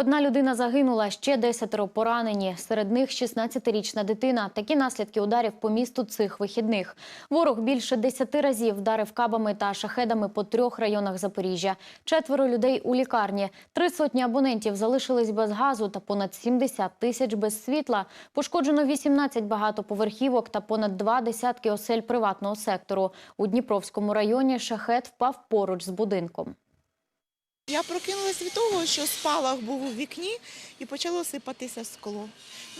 Одна людина загинула, ще десятеро поранені. Серед них 16-річна дитина. Такі наслідки ударів по місту цих вихідних. Ворог більше десяти разів вдарив кабами та шахедами по трьох районах Запоріжжя. Четверо людей у лікарні. Три сотні абонентів залишились без газу та понад 70 тисяч без світла. Пошкоджено 18 багатоповерхівок та понад два десятки осель приватного сектору. У Дніпровському районі шахет впав поруч з будинком. Я прокинулась від того, що спалах був у вікні і почало сипатися скло.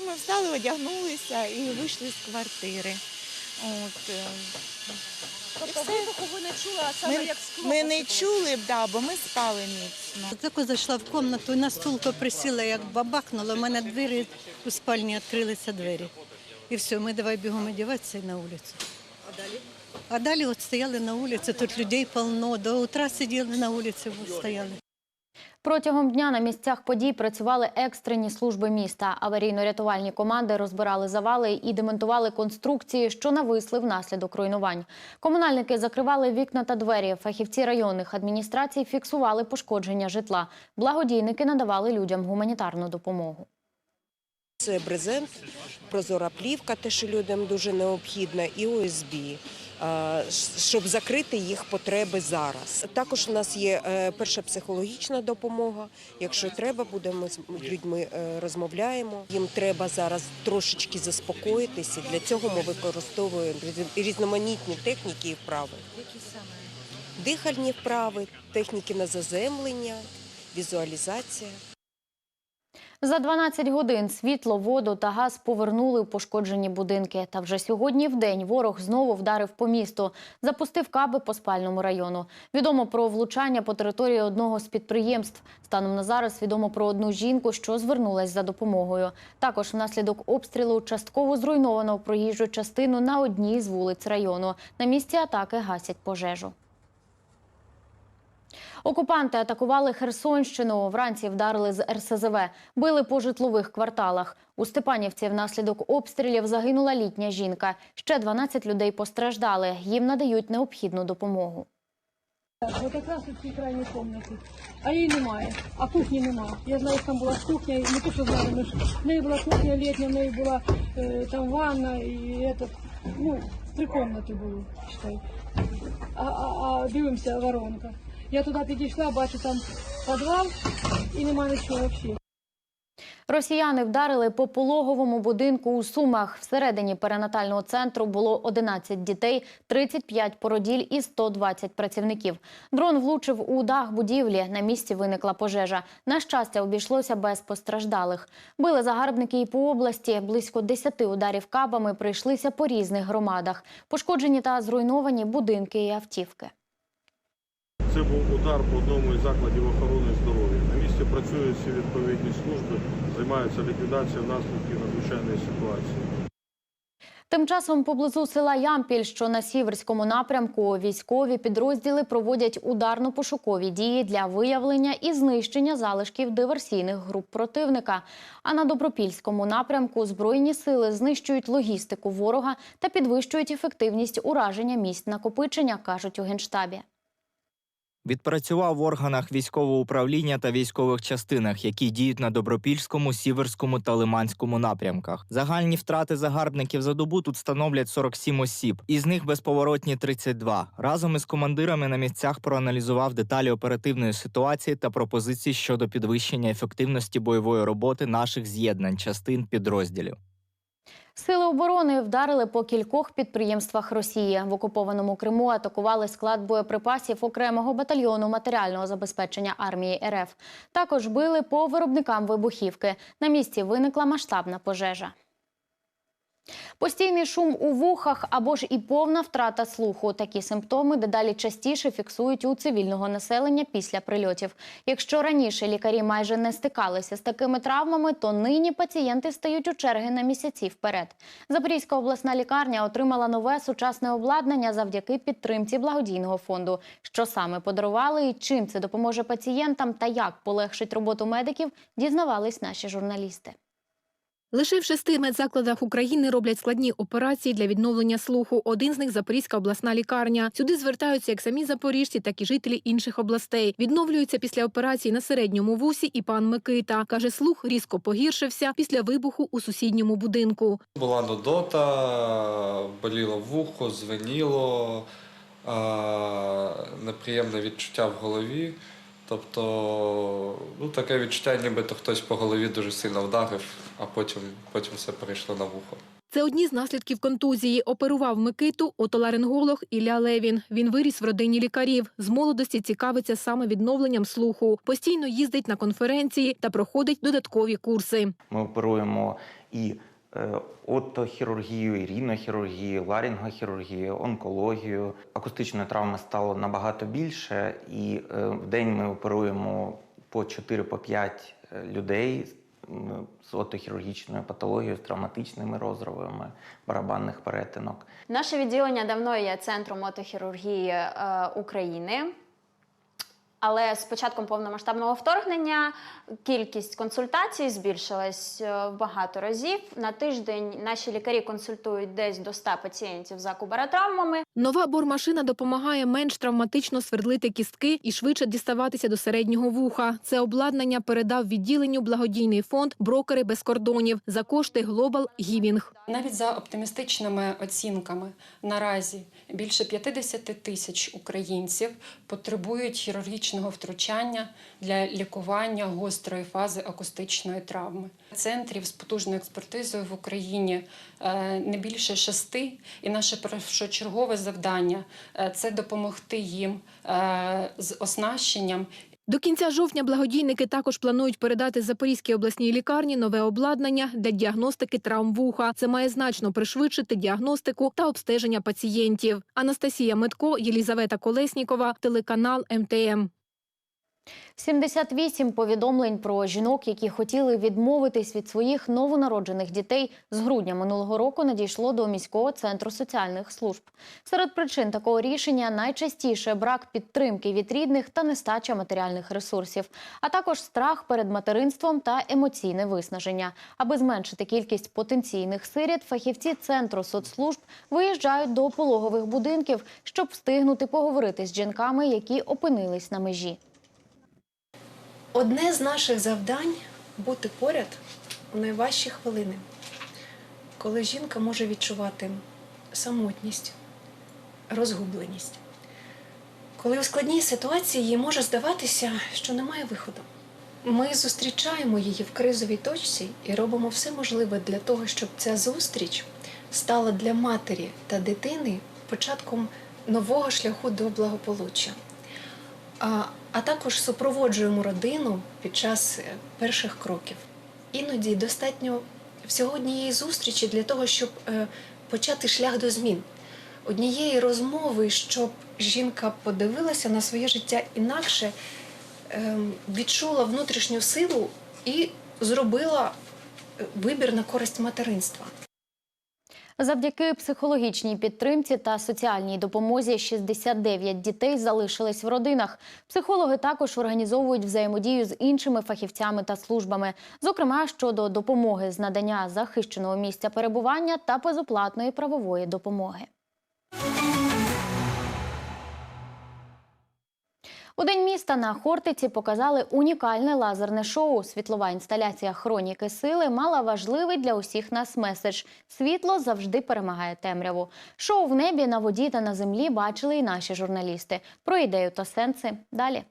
Ми встали, одягнулися і вийшли з квартири. От, е, Тобто вибуху ви не чули, а саме ми, як скло. ми не чули б, да, бо ми спали міцно. Тако зайшла в кімнату і на стулку присіла, як бабахнула, у мене двері у спальні відкрилися двері. І все, ми давай бігом одягатися і на вулицю. А далі? А далі от стояли на вулиці, тут людей повно, до утра сиділи на вулиці, от стояли. Протягом дня на місцях подій працювали екстрені служби міста. Аварійно-рятувальні команди розбирали завали і демонтували конструкції, що нависли внаслідок руйнувань. Комунальники закривали вікна та двері. Фахівці районних адміністрацій фіксували пошкодження житла. Благодійники надавали людям гуманітарну допомогу. Це брезент, прозора плівка, те, що людям дуже необхідно, і ОСБ, щоб закрити їх потреби зараз. Також у нас є е, перша психологічна допомога. Якщо треба, будемо з людьми е, розмовляємо. Їм треба зараз трошечки заспокоїтися. Для цього ми використовуємо різноманітні техніки і вправи. Які саме? Дихальні вправи, техніки на заземлення, візуалізація. За 12 годин світло, воду та газ повернули у пошкоджені будинки. Та вже сьогодні в день ворог знову вдарив по місту, запустив каби по спальному району. Відомо про влучання по території одного з підприємств. Станом на зараз відомо про одну жінку, що звернулась за допомогою. Також внаслідок обстрілу частково зруйновано проїжджу частину на одній з вулиць району. На місці атаки гасять пожежу. Окупанти атакували Херсонщину. Вранці вдарили з РСЗВ. Били по житлових кварталах. У Степанівці внаслідок обстрілів загинула літня жінка. Ще 12 людей постраждали. Їм надають необхідну допомогу. Вот якраз у цій крайній кімнаті. А її немає, а кухні немає. Я знаю, що там була кухня, не то, що знаю, ми ж в неї була кухня літня, в неї була е, там ванна і этот, ну, три кімнати були, считай. А, а, а дивимося, воронка. Я туди підійшла, бачу там підвал і немає нічого взагалі. Росіяни вдарили по пологовому будинку у Сумах. Всередині перинатального центру було 11 дітей, 35 породіль і 120 працівників. Дрон влучив у дах будівлі. На місці виникла пожежа. На щастя, обійшлося без постраждалих. Били загарбники і по області. Близько 10 ударів кабами прийшлися по різних громадах. Пошкоджені та зруйновані будинки і автівки. Це був удар по одному із закладів охорони здоров'я. На місці працюють всі відповідні служби, займаються ліквідацією наслідків надзвичайної ситуації. Тим часом поблизу села Ямпіль, що на сіверському напрямку, військові підрозділи проводять ударно-пошукові дії для виявлення і знищення залишків диверсійних груп противника. А на добропільському напрямку збройні сили знищують логістику ворога та підвищують ефективність ураження місць накопичення, кажуть у генштабі. Відпрацював в органах військового управління та військових частинах, які діють на Добропільському, Сіверському та Лиманському напрямках. Загальні втрати загарбників за добу тут становлять 47 осіб, із них безповоротні 32. Разом із командирами на місцях проаналізував деталі оперативної ситуації та пропозиції щодо підвищення ефективності бойової роботи наших з'єднань частин підрозділів. Сили оборони вдарили по кількох підприємствах Росії. В окупованому Криму атакували склад боєприпасів окремого батальйону матеріального забезпечення армії РФ. Також били по виробникам вибухівки. На місці виникла масштабна пожежа. Постійний шум у вухах або ж і повна втрата слуху. Такі симптоми дедалі частіше фіксують у цивільного населення після прильотів. Якщо раніше лікарі майже не стикалися з такими травмами, то нині пацієнти стають у черги на місяці вперед. Запорізька обласна лікарня отримала нове сучасне обладнання завдяки підтримці благодійного фонду. Що саме подарували і чим це допоможе пацієнтам та як полегшить роботу медиків, дізнавались наші журналісти. Лише в шести медзакладах України роблять складні операції для відновлення слуху. Один з них Запорізька обласна лікарня. Сюди звертаються як самі запоріжці, так і жителі інших областей. Відновлюються після операції на середньому вусі і пан Микита. Каже, слух різко погіршився після вибуху у сусідньому будинку. Була нудота, боліло вухо, звеніло, неприємне відчуття в голові. Тобто, ну, таке відчуття, нібито хтось по голові дуже сильно вдарив, а потім, потім все перейшло на вухо. Це одні з наслідків контузії. Оперував Микиту отоларинголог Ілля Левін. Він виріс в родині лікарів. З молодості цікавиться саме відновленням слуху. Постійно їздить на конференції та проходить додаткові курси. Ми оперуємо і отохірургію, і рінохірургію, ларингохірургію, онкологію. Акустичної травми стало набагато більше, і е, в день ми оперуємо по 4-5 людей з отохірургічною патологією, з травматичними розривами барабанних перетинок. Наше відділення давно є центром мотохірургії е, України. Але з початком повномасштабного вторгнення кількість консультацій збільшилась е, в багато разів. На тиждень наші лікарі консультують десь до 100 пацієнтів за кубаротравмами. Нова бормашина допомагає менш травматично свердлити кістки і швидше діставатися до середнього вуха. Це обладнання передав відділенню благодійний фонд Брокери без кордонів за кошти Global Giving. Навіть за оптимістичними оцінками наразі більше 50 тисяч українців потребують хірургічного втручання для лікування гострої фази акустичної травми. Центрів з потужною експертизою в Україні е, не більше шести, і наше першочергове завдання е, це допомогти їм е, з оснащенням До кінця жовтня благодійники також планують передати Запорізькій обласній лікарні нове обладнання для діагностики травм вуха. Це має значно пришвидшити діагностику та обстеження пацієнтів. Анастасія Метко, Єлізавета Колеснікова, телеканал МТМ. 78 повідомлень про жінок, які хотіли відмовитись від своїх новонароджених дітей з грудня минулого року надійшло до міського центру соціальних служб. Серед причин такого рішення найчастіше брак підтримки від рідних та нестача матеріальних ресурсів, а також страх перед материнством та емоційне виснаження. Аби зменшити кількість потенційних сиріт, фахівці центру соцслужб виїжджають до пологових будинків, щоб встигнути поговорити з жінками, які опинились на межі. Одне з наших завдань бути поряд у найважчі хвилини, коли жінка може відчувати самотність, розгубленість. Коли у складній ситуації їй може здаватися, що немає виходу. Ми зустрічаємо її в кризовій точці і робимо все можливе для того, щоб ця зустріч стала для матері та дитини початком нового шляху до благополуччя. А, також супроводжуємо родину під час е, перших кроків. Іноді достатньо всього однієї зустрічі для того, щоб е, почати шлях до змін. Однієї розмови, щоб жінка подивилася на своє життя інакше, е, відчула внутрішню силу і зробила е, вибір на користь материнства. Завдяки психологічній підтримці та соціальній допомозі 69 дітей залишились в родинах. Психологи також організовують взаємодію з іншими фахівцями та службами, зокрема щодо допомоги з надання захищеного місця перебування та безоплатної правової допомоги. У день міста на Хортиці показали унікальне лазерне шоу. Світлова інсталяція хроніки сили мала важливий для усіх нас меседж: світло завжди перемагає темряву. Шоу в небі на воді та на землі бачили і наші журналісти. Про ідею та сенси далі.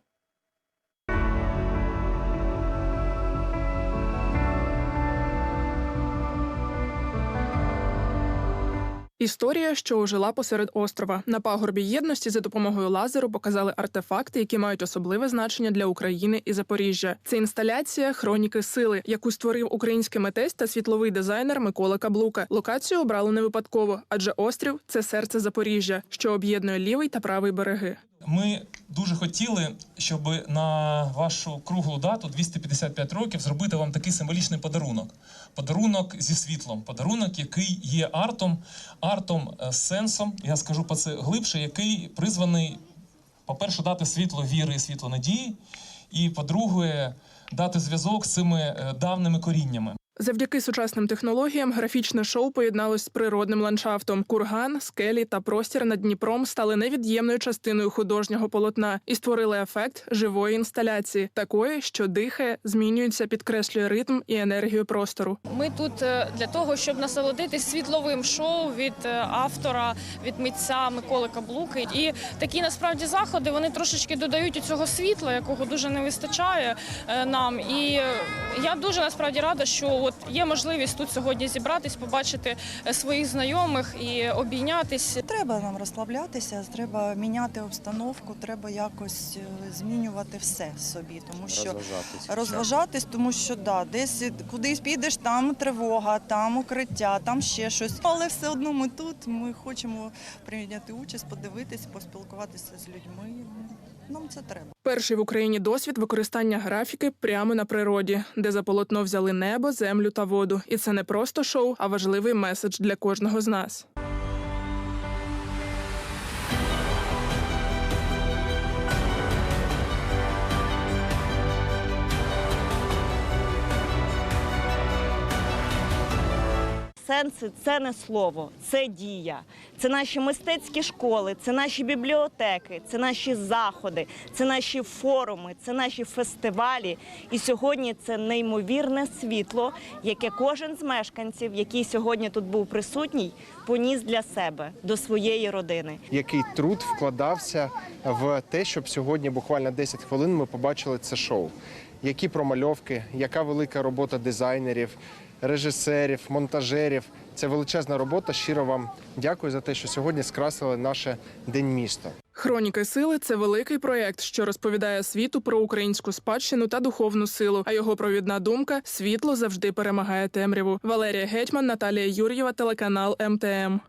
Історія, що ожила посеред острова. На пагорбі єдності за допомогою лазеру показали артефакти, які мають особливе значення для України і Запоріжжя. Це інсталяція хроніки сили, яку створив український митець та світловий дизайнер Микола Каблука. Локацію обрали не випадково, адже острів це серце Запоріжжя, що об'єднує лівий та правий береги. Ми дуже хотіли, щоб на вашу круглу дату 255 років зробити вам такий символічний подарунок. Подарунок зі світлом, подарунок, який є артом, артом е, з сенсом. Я скажу про це глибше, який призваний, по-перше, дати світло віри і світло надії, і по-друге, дати зв'язок з цими е, давними коріннями. Завдяки сучасним технологіям графічне шоу поєдналось з природним ландшафтом. Курган, скелі та простір над Дніпром стали невід'ємною частиною художнього полотна і створили ефект живої інсталяції, такої, що дихає, змінюється, підкреслює ритм і енергію простору. Ми тут е, для того, щоб насолодитись світловим шоу від е, автора, від митця Миколи Каблуки. І такі насправді заходи вони трошечки додають у цього світла, якого дуже не вистачає е, нам. І я дуже насправді рада, що от є можливість тут сьогодні зібратись, побачити е, своїх знайомих і обійнятись. Треба нам розслаблятися, треба міняти обстановку, треба якось е, змінювати все собі, тому що Розважатись. розважатись, тому що да, десь кудись підеш, там тривога, там укриття, там ще щось. Але все одно ми тут. Ми хочемо прийняти участь, подивитись, поспілкуватися з людьми. Нам це треба. Перший в Україні досвід використання графіки прямо на природі, де за полотно взяли небо, землю та воду. І це не просто шоу, а важливий меседж для кожного з нас. Сенси це не слово, це дія. Це наші мистецькі школи, це наші бібліотеки, це наші заходи, це наші форуми, це наші фестивалі. І сьогодні це неймовірне світло, яке кожен з мешканців, який сьогодні тут був присутній, поніс для себе до своєї родини. Який труд вкладався в те, щоб сьогодні, буквально 10 хвилин, ми побачили це шоу. Які промальовки, яка велика робота дизайнерів, режисерів, монтажерів. Це величезна робота. Щиро вам дякую за те, що сьогодні скрасили наше день міста. Хроніки сили це великий проєкт, що розповідає світу про українську спадщину та духовну силу. А його провідна думка світло завжди перемагає темряву. Валерія Гетьман, Наталія Юр'єва, телеканал МТМ.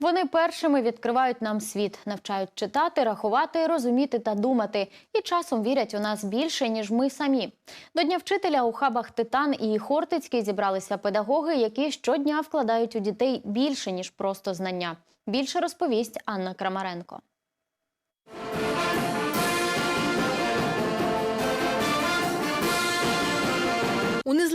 Вони першими відкривають нам світ, навчають читати, рахувати, розуміти та думати. І часом вірять у нас більше, ніж ми самі. До Дня вчителя у хабах Титан і Хортицький зібралися педагоги, які щодня вкладають у дітей більше, ніж просто знання. Більше розповість Анна Крамаренко.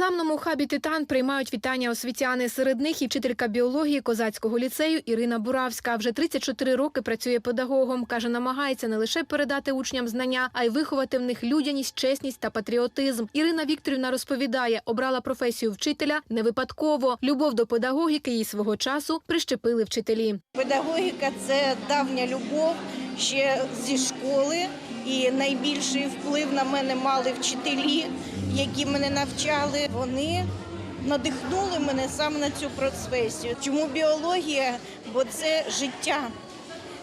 У незламному хабі Титан приймають вітання освітяни. Серед них і вчителька біології козацького ліцею Ірина Буравська. Вже 34 роки працює педагогом. каже, намагається не лише передати учням знання, а й виховати в них людяність, чесність та патріотизм. Ірина Вікторівна розповідає, обрала професію вчителя не випадково. Любов до педагогіки їй свого часу прищепили вчителі. Педагогіка це давня любов ще зі школи, і найбільший вплив на мене мали вчителі, які мене навчали. Вони надихнули мене саме на цю професію. Чому біологія? Бо це життя.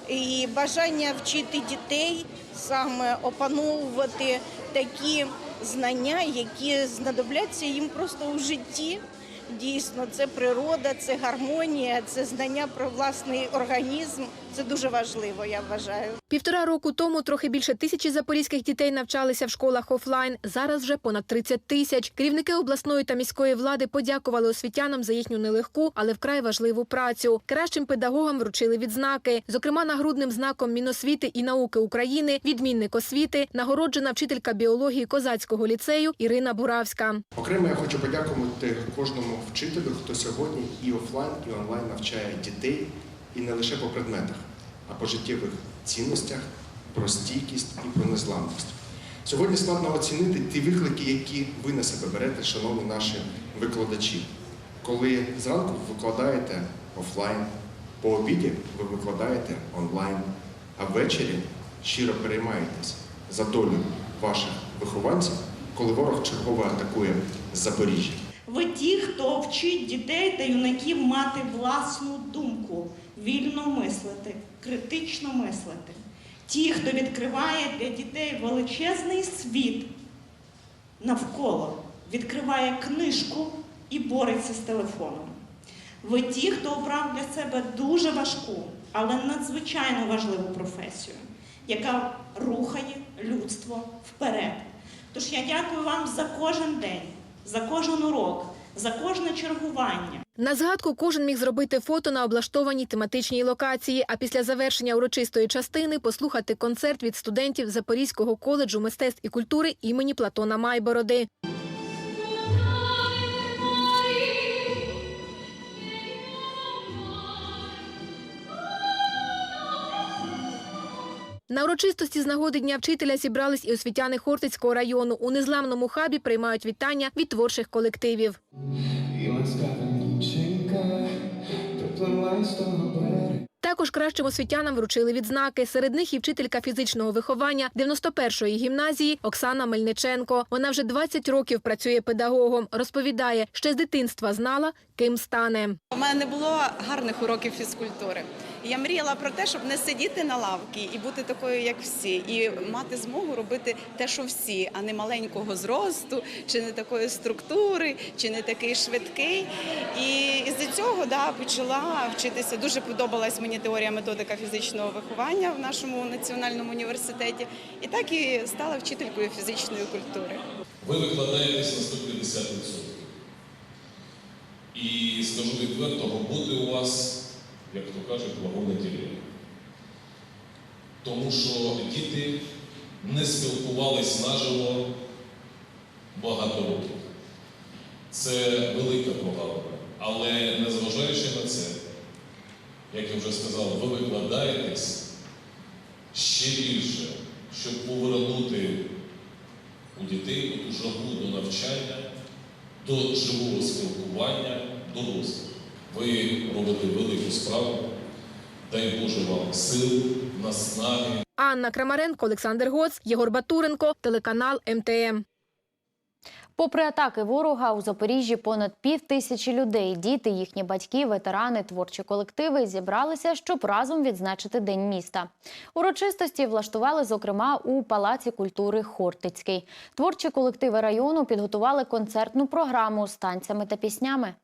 І бажання вчити дітей, саме опановувати такі знання, які знадобляться їм просто у житті. Дійсно, це природа, це гармонія, це знання про власний організм. Це дуже важливо, я вважаю. Півтора року тому трохи більше тисячі запорізьких дітей навчалися в школах офлайн. Зараз вже понад 30 тисяч. Керівники обласної та міської влади подякували освітянам за їхню нелегку, але вкрай важливу працю. Кращим педагогам вручили відзнаки. Зокрема, нагрудним знаком Міносвіти і науки України, відмінник освіти, нагороджена вчителька біології козацького ліцею Ірина Буравська. Окремо я хочу подякувати кожному вчителю, хто сьогодні і офлайн, і онлайн навчає дітей, і не лише по предметах, а по життєвих цінностях, про стійкість і про незламність. Сьогодні складно оцінити ті виклики, які ви на себе берете, шановні наші викладачі. Коли зранку ви викладаєте офлайн, по обіді ви викладаєте онлайн, а ввечері щиро переймаєтесь за долю ваших вихованців, коли ворог чергово атакує Запоріжжя. Ви ті, хто вчить дітей та юнаків мати власну думку, вільно мислити, критично мислити. Ті, хто відкриває для дітей величезний світ навколо, відкриває книжку і бореться з телефоном. Ви ті, хто обрав для себе дуже важку, але надзвичайно важливу професію, яка рухає людство вперед. Тож я дякую вам за кожен день, за кожен урок, за кожне чергування. На згадку кожен міг зробити фото на облаштованій тематичній локації. А після завершення урочистої частини послухати концерт від студентів Запорізького коледжу мистецтв і культури імені Платона Майбороди. На урочистості з нагоди Дня вчителя зібрались і освітяни Хортицького району. У незламному хабі приймають вітання від творчих колективів. Також кращим освітянам вручили відзнаки. Серед них і вчителька фізичного виховання 91-ї гімназії Оксана Мельниченко. Вона вже 20 років працює педагогом. Розповідає, ще з дитинства знала, ким стане. У мене не було гарних уроків фізкультури. Я мріяла про те, щоб не сидіти на лавці і бути такою, як всі, і мати змогу робити те, що всі, а не маленького зросту, чи не такої структури, чи не такий швидкий. І з цього да, почала вчитися. Дуже подобалась мені теорія методика фізичного виховання в нашому національному університеті. І так і стала вчителькою фізичної культури. Ви викладаєтесь на 150%. І скажу відверто, роботи у вас, як то кажуть, вагоне діляння. Тому що діти не спілкувались наживо багато років. Це велика програма. Але незважаючи на це, як я вже сказав, ви викладаєтесь ще більше, щоб повернути у дітей ту жагу до навчання, до живого спілкування, дорослих. Ви робите велику справу. Дай Боже вам сил, наснаги. Анна Крамаренко, Олександр Гоц, Єгор Батуренко, телеканал МТМ. Попри атаки ворога, у Запоріжжі понад пів тисячі людей, діти, їхні батьки, ветерани, творчі колективи зібралися, щоб разом відзначити День міста. Урочистості влаштували, зокрема, у Палаці культури Хортицький. Творчі колективи району підготували концертну програму з танцями та піснями.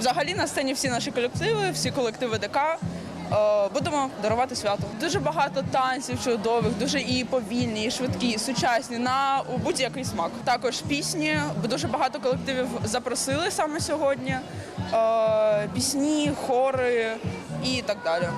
Взагалі на сцені всі наші колективи, всі колективи ДК. е, Будемо дарувати свято. Дуже багато танців чудових, дуже і повільні, і швидкі, і сучасні на будь-який смак. Також пісні, дуже багато колективів запросили саме сьогодні. Е, Пісні, хори і так далі.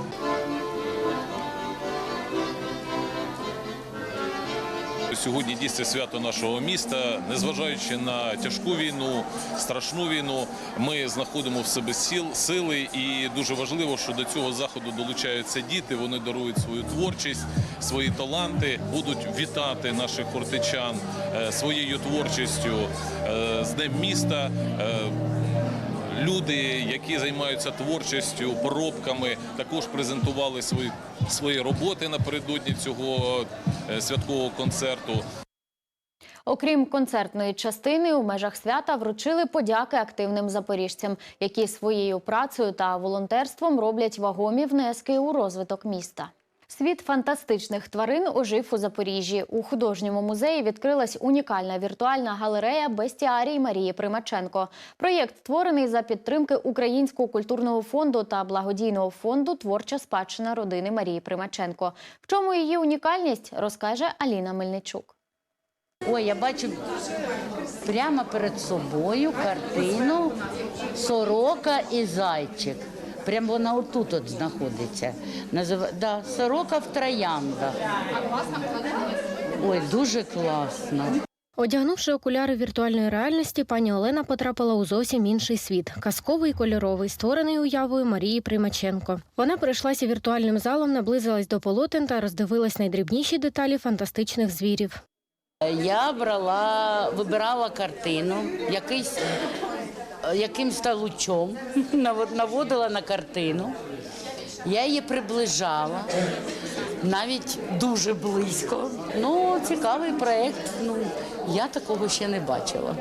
Сьогодні дійсно свято нашого міста. Незважаючи на тяжку війну, страшну війну, ми знаходимо в себе сіл, сили, і дуже важливо, що до цього заходу долучаються діти. Вони дарують свою творчість, свої таланти, будуть вітати наших хортичан е, своєю творчістю е, з Днем міста. Люди, які займаються творчістю, поробками, також презентували свої свої роботи напередодні цього е, святкового концерту. Окрім концертної частини, у межах свята вручили подяки активним запоріжцям, які своєю працею та волонтерством роблять вагомі внески у розвиток міста. Світ фантастичних тварин ожив у Запоріжжі. У художньому музеї відкрилась унікальна віртуальна галерея бестіарій Марії Примаченко. Проєкт створений за підтримки Українського культурного фонду та благодійного фонду Творча спадщина родини Марії Примаченко. В чому її унікальність, розкаже Аліна Мельничук. Ой, я бачу прямо перед собою картину сорока і зайчик. Прямо вона отут от знаходиться. Назив... Да, сорока в трояндах. Ой, дуже класно. Одягнувши окуляри віртуальної реальності, пані Олена потрапила у зовсім інший світ казковий кольоровий, створений уявою Марії Примаченко. Вона пройшлася віртуальним залом, наблизилась до полотен та роздивилась найдрібніші деталі фантастичних звірів. Я брала, вибирала картину, якийсь, якимсь лучом, наводила на картину. Я її приближала, навіть дуже близько. Ну, цікавий проєкт. Ну, я такого ще не бачила.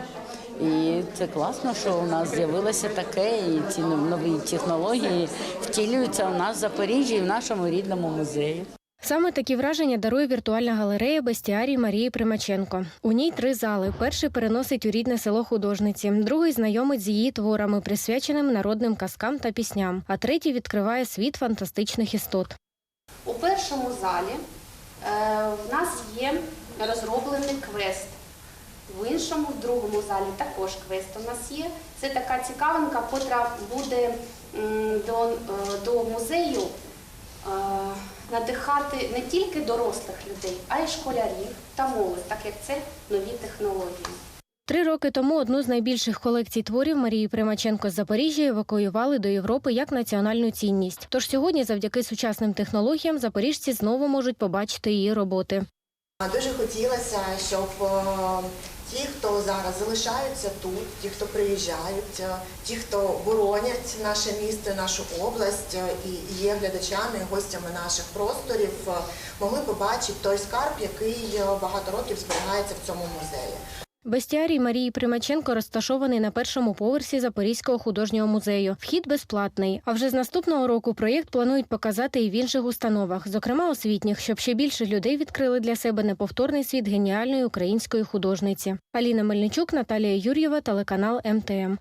І це класно, що у нас з'явилося таке, і ці нові технології втілюються у нас в Запоріжжі і в нашому рідному музеї. Саме такі враження дарує віртуальна галерея бестіарій Марії Примаченко. У ній три зали. Перший переносить у рідне село художниці, другий знайомить з її творами, присвяченим народним казкам та пісням, а третій відкриває світ фантастичних істот. У першому залі е, в нас є розроблений квест. В іншому, в другому залі також квест у нас є. Це така цікавинка, котра буде до, е, до музею е, надихати не тільки дорослих людей, а й школярів та молодь, так як це нові технології. Три роки тому одну з найбільших колекцій творів Марії Примаченко з Запоріжжя евакуювали до Європи як національну цінність. Тож сьогодні, завдяки сучасним технологіям, запоріжці знову можуть побачити її роботи. Дуже хотілося, щоб е, ті, хто зараз залишаються тут, ті, хто приїжджають, е, ті, хто боронять наше місто, нашу область е, і є глядачами, гостями наших просторів, е, могли побачити той скарб, який багато років зберігається в цьому музеї. Бестіарій Марії Примаченко розташований на першому поверсі Запорізького художнього музею. Вхід безплатний. А вже з наступного року проєкт планують показати і в інших установах, зокрема освітніх, щоб ще більше людей відкрили для себе неповторний світ геніальної української художниці. Аліна Мельничук, Наталія Юр'єва, телеканал МТМ.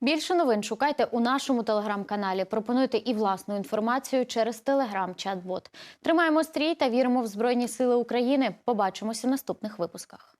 Більше новин шукайте у нашому телеграм-каналі. Пропонуйте і власну інформацію через телеграм-чат-бот. Тримаємо стрій та віримо в Збройні Сили України. Побачимося в наступних випусках.